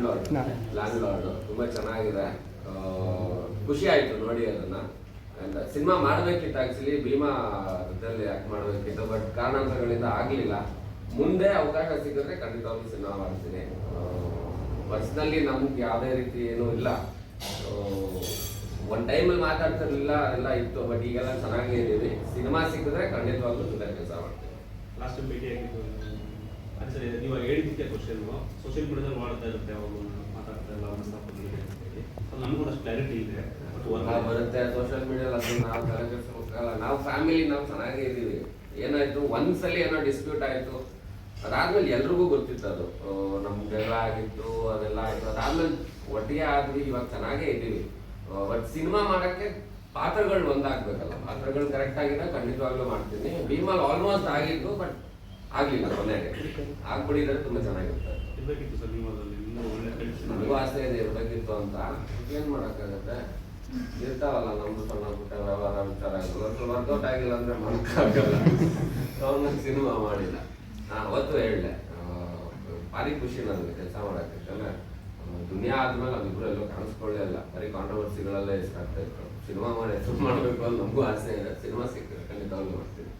Land lord ನಾಳೆ. Landlord ತುಂಬಾ ಚೆನ್ನಾಗಿದೆ. ಆ, ಖುಷಿ ಆಯ್ತು ನೋಡಿ ಅದನ್ನ. ಅಂಡ್ ಸಿನಿಮಾ ಮಾಡ್ಬೇಕಿತ್ತು ಆಕ್ಚುಲಿ ಭೀಮಾ ಇದ್ರಲ್ಲಿ ಆಕ್ಟ್ ಮಾಡಬೇಕಿತ್ತು ಬಟ್ ಕಾರಣಾಂತರಗಳಿಂದ ಆಗಲಿಲ್ಲ. ಮುಂದೆ ಅವಕಾಶ ಸಿಕ್ಕಿದ್ರೆ ಖಂಡಿತವಾಗ್ಲೂ ಸಿನಿಮಾ ಮಾಡ್ತೀನಿ. ಪರ್ಸ್ನಲಿ ನಮ್ಗೆ ಯಾವುದೇ ರೀತಿ ಏನೂ ಇಲ್ಲ. ಒನ್ ಟೈಮಲ್ಲಿ ಮಾತಾಡ್ತಿರಲಿಲ್ಲ ಎಲ್ಲ ಇತ್ತು ಬಟ್ ಈಗೆಲ್ಲ ಚೆನ್ನಾಗೇ ಇದ್ದೀವಿ ಸಿನಿಮಾ ಸಿಕ್ಕಿದ್ರೆ ಖಂಡಿತವಾಗ್ಲೂ ಜೊತೆ ಕೆಲಸ ಮಾಡ್ತೀನಿ. ಲಾಸ್ಟ್ ಟೈಮ್ ಭೇಟಿ ಆಗಿದ್ದು ಅದೇ ಸರಿ ನೀವು ಕ್ವಶನ್ ಸೋಷಿಯಲ್ ಮೀಡಿಯಾದಲ್ಲಿ ಮಾಡ್ತಾ ಇರುತ್ತೆ ಅವರು ಮಾತಾಡ್ತಾ ಇಲ್ಲ ಒಂದು ಅದು ನಮಗೂ ಅಷ್ಟು ಕ್ಲಾರಿಟಿ ಇದೆ. ಬರುತ್ತೆ ಸೋಷಿಯಲ್ ಮೀಡಿಯಾದಲ್ಲಿ ಅದು ನಾವು ತಲೆ ಕೆಡಿಸ್ಕೋಬೇಕಲ್ಲ ನಾವು ಫ್ಯಾಮಿಲಿ ನಾವು ಚೆನ್ನಾಗೇ ಇದೀವಿ ಏನಾಯ್ತು? ಒಂದ್ಸಲಿ ಏನೋ ಡಿಸ್ಪ್ಯೂಟ್ ಆಯ್ತು. ಅದಾದ್ಮೇಲೆ ಎಲ್ರಿಗೂ ಗೊತ್ತಿತ್ತು ಅದು ನಮ್ಗೆಲ್ಲ ಆಗಿತ್ತು, ಅದೆಲ್ಲ ಆಯ್ತು. ಅದಾದ್ಮೇಲೆ ಒಟ್ಟಿಗೆ ಆದ್ವಿ, ಇವಾಗ ಚೆನ್ನಾಗೇ ಇದ್ದೀವಿ. ಬಟ್ ಸಿನಿಮಾ ಮಾಡಕ್ಕೆ ಪಾತ್ರಗಳು ಒಂದಾಗ್ಬೇಕಲ್ಲ. ಪಾತ್ರಗಳು ಕರೆಕ್ಟ್ ಆಗಿದ್ರೆ ಖಂಡಿತವಾಗ್ಲೂ ಮಾಡ್ತೀನಿ. ಭೀಮಲ್ ಆಲ್ಮೋಸ್ಟ್ ಆಗಿತ್ತು ಬಟ್ ಆಗ್ಲಿಲ್ಲ ಕೊನೆಗೆ. ಆಗ್ಬಿಡಿದ್ರೆ ತುಂಬಾ ಚೆನ್ನಾಗಿರುತ್ತೆ. ನಮಗೂ ನನಗೂ ಆಸೆ ಇದೆ ಇರ್ಬೇಕಿತ್ತು ಅಂತ. ಏನ್ ಮಾಡಕ್ಕಾಗತ್ತೆ? ಇರ್ತಾವಲ್ಲ ನಮ್ದು ಸಣ್ಣ ಪುಟ್ಟ ವ್ಯವಹಾರ ವಿಚಾರ. ವರ್ಕೌಟ್ ಆಗಿಲ್ಲ ಅಂದ್ರೆ ಮನಕ್ಕಾಗಲ್ಲ ಅವ್ರನ್ನ ಸಿನಿಮಾ ಮಾಡಿಲ್ಲ. ನಾನು ಅವತ್ತು ಹೇಳಲೆ ಭಾರಿ ಖುಷಿ ನನಗೆ ಕೆಲಸ ಮಾಡಕ್ಕೆ ಯಾಕಂದ್ರೆ ದುನಿಯಾ ಆದ್ಮೇಲೆ ನಾವಿಬ್ರು ಎಲ್ಲೋ ಕಾಣಿಸ್ಕೊಳ್ಳೇ ಇಲ್ಲ. ಬರೀ ಕಾಂಟ್ರವರ್ಸಿಗಳಲ್ಲೇ ಇಷ್ಟ ಆಗ್ತಾ ಇತ್ತು. ಸಿನಿಮಾ ಮಾಡಿ ಹೆಸರು ಮಾಡಬೇಕು ಅಂತ ನಮಗೂ ಆಸೆ ಇದೆ. ಸಿನಿಮಾ ಸಿಕ್ಕಿದ್ರೆ ಖಂಡಿತವಾಗ್ಲೂ ಮಾಡ್ತೀನಿ.